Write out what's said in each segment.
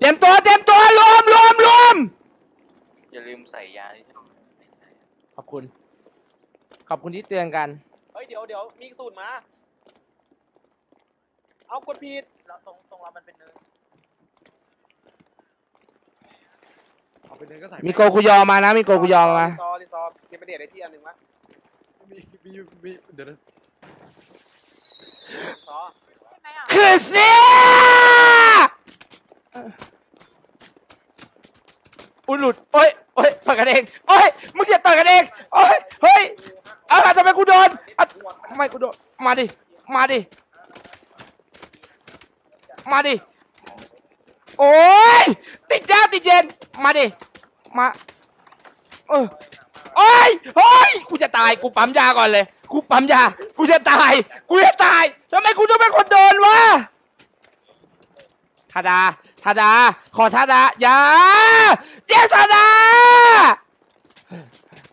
เตรียมตัวเตรียมตัวรวมรวมรวมอย่าลืมใส่ยาที่ช่องขอบคุณ ขอบคุณที่เตือนกัน เฮ้ยเดี๋ยวเดี๋ยวมีสูตรมา เอากดผิดเราตรงตรงเรามันเป็นเนินเอาไปเลยก็ใส่มีโกคุยอมานะ มีโกคุยอมารีซอร์รีซอร์เกมไปเดทไอ้ที่อันหนึ่งวะมีมีมีเดี๋ยวนะรีซอร์ใช่ไหมอะ คือเสีย อุ้ยหลุดโอ้ยโอ้ยต่อยกันเองโอ้ยมึงอย่าต่อยกันเองโอ้ยเฮ้ยเอ้าทำไมกูโดนอะทำไมกูโดนมาดิมาดิมาดิโอ้ยติดยาติดเย็นมาดิมาเออโอ้ยเฮ้ยกูจะตายกูปั๊มยาก่อนเลย กูปั๊มยา กูจะตาย กูจะตายทำไมกูต้องเป็นคนโดนวะ ทาดาทาดา ขอทาดาอย่าเจ้าทาดา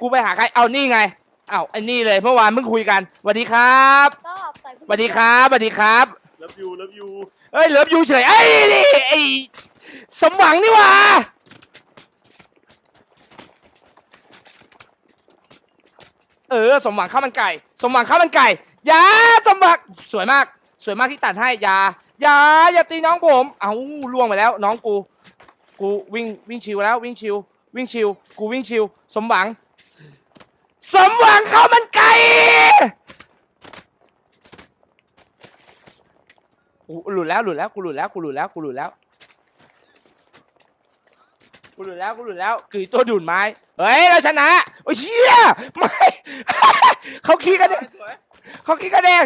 กูไปหาใคร เอานี่ไง เอาไอ้นี่เลยเมื่อวานเพิ่งคุยกันสวัสดีครับก็ใส่สวัสดีครับสวัสดีครับ เลิฟยูเลิฟยูเอ้ยเหลิฟยูเฉยไอ้ยนี่ไอ้สมหวังนี่หว่าเออ สมหวังข้าวมันไก่ สมหวังข้าวมันไก่อยาสมหวังสวยมาก สวยมากที่ตัดให้อยา อย่าอย่าตีน้องผม เอาล่วงไปแล้ว น้องกู กูวิ่งวิ่งชิวแล้ววิ่งชิว วิ่งชิว กูวิ่งชิว สมหวัง สมหวังเข้ามันไก่กูหลุดแล้วหลุดแล้วกูหลุดแล้วกูหลุดแล้วกูหลุดแล้วกูหลุดแล้วกูหลุดแล้วกรีตัวดูดไม้เฮ้ยเราชนะโอ้ยเชี่ยไม่เขาขี้กันเองเขาขี้กันเอง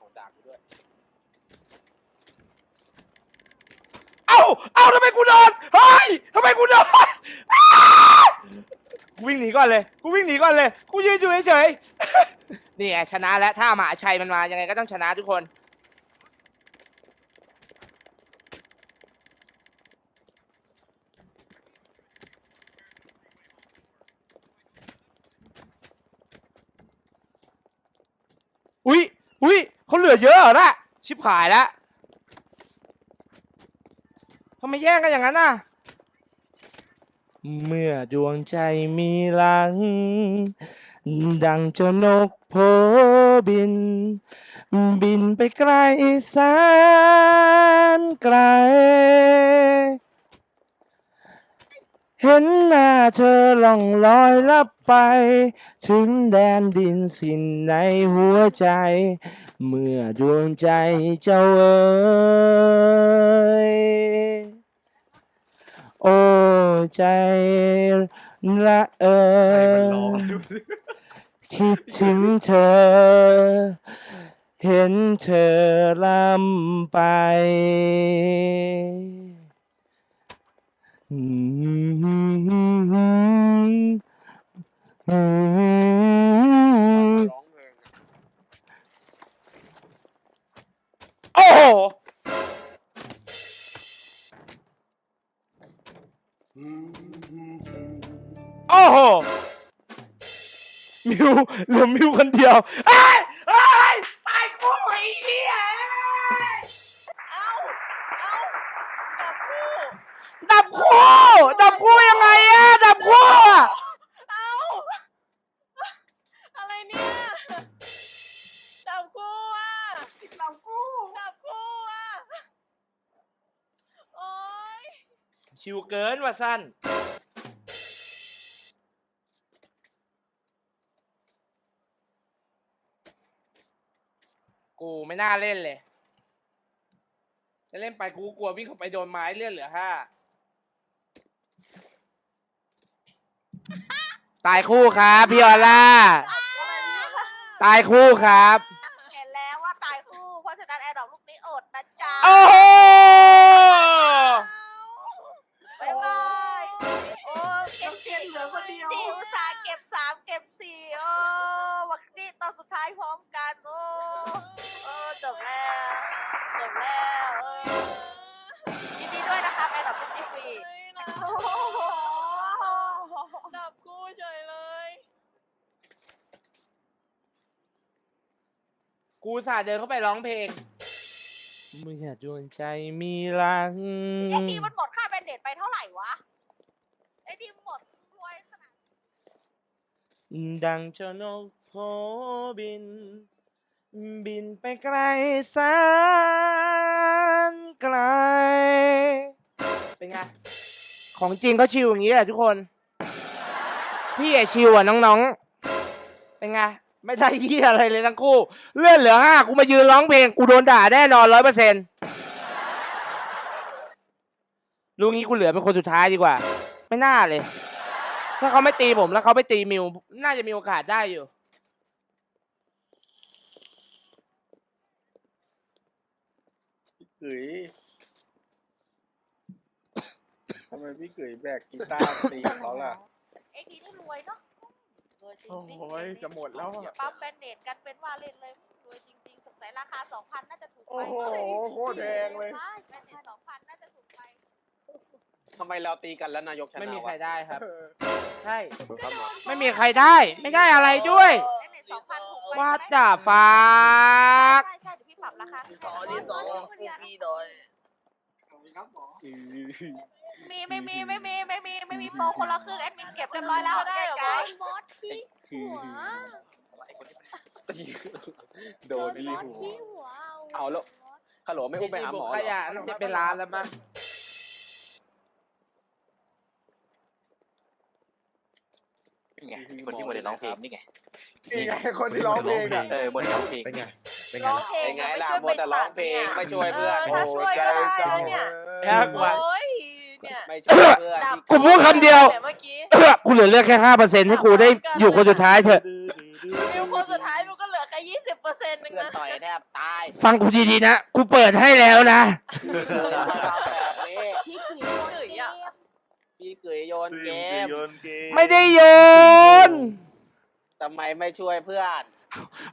ผมด่ากูด้วย เอ้าเอ้าทำไมกูโดนเฮ้ยทำไมกูโดนอ้ากูวิ่งหนีก่อนเลยกูวิ่งหนีก่อนเลยกูยืนอยู่เฉยๆ นี่ไงชนะแล้วถ้าหมาชัยมันมายังไงก็ต้องชนะทุกคน อุ้ยอุ้ยเขาเหลือเยอะเหรอนะชิบหายแล้ว ทำไมแย่งกันอย่างนั้นน่ะ เมื่อดวงใจมีหลัง ดังจนกโพบิน บินไปไกลแสนไกล เห็นหน้าเธอล่องลอยลับไป ถึงแดนดินสิ้นในหัวใจ เมื่อดวงใจเจ้าเอ๋ย โอ้ใจละเอใครมันอร้องคิดถึงเธอ เห็นเธอลำไปอืมอืมร้องเพลงโอ้โห โอ้โห มิวเหลือมิวคนเดียวเอ้ยเอ้ยตายกูไอ้เหี้ยเอ้าเอ้าดับคู่ดับคู่ ดับคู่ยังไงอะดับคู่อะเอ้าอะไรเนี่ยดับคู่อะดับคู่ดับคู่อะโอ๊ย ชิวเกินว่ะสั้น กูไม่น่าเล่นเลย จะเล่นไปกูกลัววิ่งเข้าไปโดนไม้เลื่อนเหลือห้าตายคู่ครับ พี่ออล่า ตายคู่ครับ เห็นแล้วว่าตายคู่ เพราะฉะนั้นแอร์ดรอปลูกนี้อดนะจ๊ะโอ้โห บ๊ายบายโอ้เก็บสี่เหลือคนเดียวจิวสาห์เก็บสามเก็บสี่โอ้วักนี้ตอนสุดท้ายพร้อมกันโอ้เออจบแล้ว จบแล้วเออยินดีด้วยนะครับแอร์ดรอปลูกนี้ฟรีดับคู่เฉยเลย กูอุตสาห์เดินเข้าไปร้องเพลงเมื่อดวงใจมีรังไอ้ดีมันหมดค่าแบนเดตไปเท่าไหร่วะ ไอ้ดีหมดรวยขนาด ดังเจ้านกโผบิน บินไปไกลแสนไกล เป็นไง ของจริงก็ชิวอย่างนี้แหละทุกคน พี่อะชิวอะน้องๆ เป็นไง ไม่ได้ยี่อะไรเลยทั้งคู่ เลื่อนเหลือห้ากูมายืนร้องเพลง กูโดนด่าแน่นอนร้อยเปอร์เซ็นต์ลุงนี้กูเหลือเป็นคนสุดท้ายดีกว่า ไม่น่าเลย ถ้าเขาไม่ตีผมแล้วเขาไปตีมิว น่าจะมีโอกาสได้อยู่ พี่เกยทำไมพี่เกยแบกกีตาร์ตีเขาล่ะไอ้ดีนี่รวยเนาะรวยจริงโอ้ๆโหจะหมดแล้วอะ ปั๊มแบนเดตกันเป็นว่าเล่นเลยรวยจริงๆสงสัยราคาสองพันน่าจะถูกไปโอ้โหโคตรแพงเลย แบนเดตสองพันน่าจะถูกไปทำไมเราตีกันแล้วนายกชนะไม่มีใครวะได้ครับเออใช่ ไม่มีใครได้ ไม่ได้อะไรด้วย แบนเดตสองพันถูกไปว่าใช่ไหมจ่าฟ้าใช่ใช่เดี๋ยวพี่ ปรับราคาให้ต่อที่สองคุกกี้หน่อยมีไม่มีไม่มีไม่มีไม่มีโปรคนละครึ่งแอดมินเก็บเรียบร้อยแล้วแยกย้ายบอสชี้หัวโดนที่บอสหัวชี้หัวเอาแล้วฮัลโหลไม่อุ้มไปหาหมอขเหรยะอน่าจะเป็นร้านแล้วมั้งนี่ไงคนที่โมเดลร้องเพลงนี่ไงนี่ไงคนที่ร้องเพลงอะเออโมเดลร้องเพลงเป็นไง เป็นไงร้องล่ะเพลงเป็นไงไม่ล่ะช่วยมัวแต่ร้องเพลงไม่ช่วยเพื่อนเออถ้าช่วยก็ได้แล้วเนี่ยยากกว่า โอ้ยเนี่ยไม่ช่วยเพื่อนดับกูพูดคำเดียว แต่เมื่อกี้ กูเหลือเลือกแค่ห้าเปอร์เซ็นต์ให้กูได้อยู่คนสุดท้ายเถอะ มิวคนสุดท้ายมิวก็เหลือแค่ยี่สิบเปอร์เซ็นต์นึงเพื่อนนะต่อยแทบตายฟังกูดีๆนะ กูเปิดให้แล้วนะแบบนี้พี่กุ๋ยโดนเกมพี่เกยโยนเกม ไม่ได้โยน ทำไมไม่ช่วยเพื่อน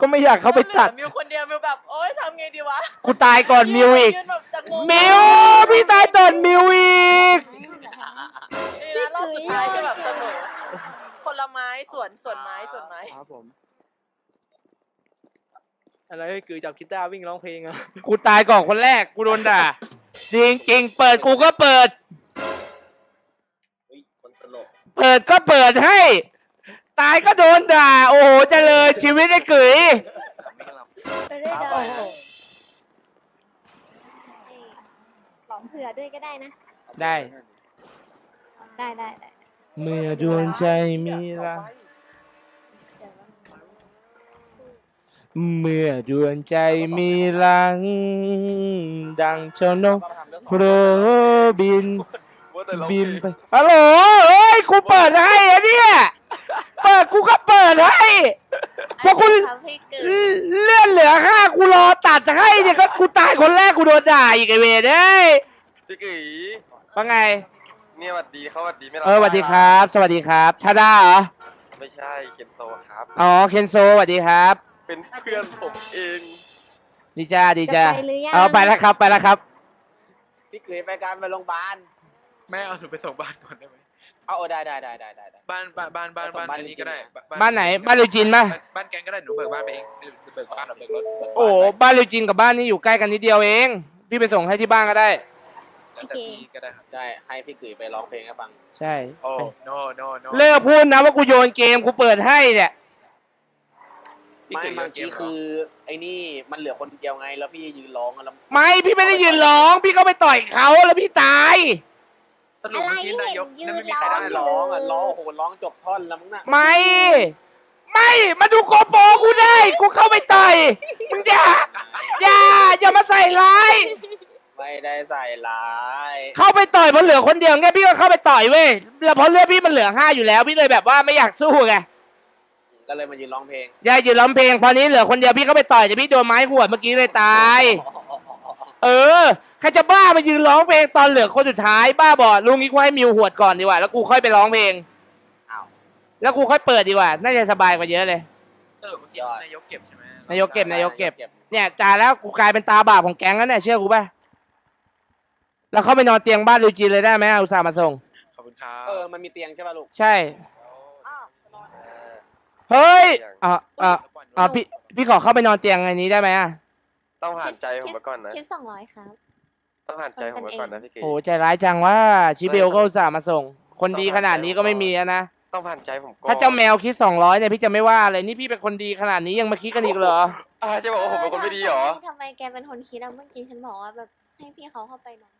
ก็ไม่อยากเข้าไปตัด มิวคนเดียวมิวแบบโอ๊ยทำไงดีวะกูตายก่อนมิวอีก ยืนแบบจะงงมิวพี่ตายก่อนมิวอีก นี่นะรอบสุดท้ายที่แบบเสมอคนละไม้ส่วนส่วนไม้ส่วนไม้ครับผม อะไรคือจับกีตาร์วิ่งร้องเพลงอะกูตายก่อนคนแรก กูโดนด่า จริงจริงๆเปิดกูก็เปิด คนตลก เปิดก็เปิดให้ ตายก็โดนด่า โอ้โหเจริญชีวิตไอ้กุ๋ยไม่หลับไปได้ครับดผอมหลองเผื่อด้วยก็ได้นะ ได้ ได้ได้ได้เมื่อดวงใจมีรักเดี๋ยวว่าเมื่อดวงใจมีรัง ดังเจ้านกโครบิน บินไปฮัลโหลเอ้ยกูเปิดให้อะเนี่ย เปิดกูก็เปิดให้พอคุณครับพี่เกิดเลื่อนเหลือห้ากูรอตัดให้เนี่ยก็กูตายคนแรกกูโดนด่าอีกไอเวรเอ้ยพี่กีว่าไง เนี่ยสวัสดีเขาสวัสดีไม่รับเออสวัสดีครับ สวัสดีครับชาดาเหรอไม่ใช่เคนโซครับ อ๋อเคนโซสวัสดีครับ เป็นเพื่อนผมเอง ดีจ้าดีจะจ้าไปหรือยัง เอาไปแล้วครับไปแล้วครับ พี่เกยไปการไปโรงพยาบาลแม่เอาหนูไปส่งบ้านก่อนได้ไหม เอาเอาได้ได้ได้ได้ได้ได้ บ้านบ้านบ้านบ้านไปส่งบ้านบ้านอันนี้ก็ได้จริงบ้านไหนบ้านลิวจินปะ บ้านแกงก็ได้หนูเบิกบ้านไปเองเบิกบ้านหรือเบิกรถเบิกบ้านโอ้โหบ้านลิวจินกับบ้านนี้อยู่ใกล้กันนิดเดียวเอง พี่ไปส่งให้ที่บ้านก็ได้ แล้วแต่พี่ก็ได้ครับใช่ ให้พี่เกยไปร้องเพลงให้ฟัง ใช่ โอ้ no no no เลิกพูดนะว่ากูโยนเกมกูเปิดให้เนี่ย พี่ไม่เกยโยเมื่อนเกกี้มเหรคือ ไอ้นี่มันเหลือคนเดียวไง แล้วพี่ยืนร้องอะแล้วไม่พี่ไม่ได้ยืนร้อง พี่ก็ไปต่อยเขาแล้วพี่ตาย สรุปเมื่อกี้นายกนั่นไม่มีใครได้หรอร้องอะร้องโอ้โหร้องจบท่อนแล้วมึงน่ะไม่ ไม่มาดูโกโปรกูได้ กูเข้าไปต่อยมึงอย่าอย่าอย่ามาใส่ร้าย ไม่ได้ใส่ร้ายเข้าไปต่อยเพราะเหลือคนเดียวไงพี่ก็เข้าไปต่อยเว้ยแล้วเพราะเลือดพี่มันเหลือห้าอยู่แล้ว พี่เลยแบบว่าไม่อยากสู้ไงก็เลยมายืนร้องเพลงอย่ายืนร้องเพลงพอนี้เหลือคนเดียวพี่ก็ไปต่อยแต่พี่โดนไม้หัวดเมื่อกี้เลยตาย เออใครจะบ้ามายืนร้องเพลงตอนเหลือคนสุดท้ายบ้าบอลุงนี้กูให้มิวหวดก่อนดีกว่า แล้วกูค่อยไปร้องเพลงอ้าวแล้วกูค่อยเปิดดีกว่า น่าจะสบายกว่าเยอะเลยสรุปเมื่อกี้นายกเก็บใช่ไหมนายกเก็บนายกเก็บ เนี่ยจ่าแล้วกูกลายเป็นตาบาปของแก๊งแล้วเนี่ยเชื่อกูป่ะแล้วเข้าไปนอนเตียงบ้านลูจินเลยได้ไหมอุตส่าห์มาส่งขอบคุณครับเออมันมีเตียงใช่ป่ะลูกใช่อ้าวเฮ้ยอะอะอะพี่พี่ขอเข้าไปนอนเตียงอันนี้ได้ไหมอะต้องผ่านใจผมไปก่อนนะคิดสองร้อยครับ ต้องผ่านใจผมไปก่อนนะพี่เก๋โอ้ใจร้ายจังว่าชิเบลก็อุตส่าห์มาส่ง คนดีขนาดนี้ก็ไม่มีอะนะ ต้องผ่านใจผมก่อนถ้าเจ้าแมวคิดสองร้อยเนี่ยพี่จะไม่ว่าเลยนี่พี่เป็นคนดีขนาดนี้ยังมาคิดกันอีกเหรออ่าจะบอกว่าผมเป็นคนไม่ดีเหรอ ทำไมแกเป็นคนคิดอะเมื่อกี้ฉันบอกว่าแบบให้พี่เขาเข้าไปนอน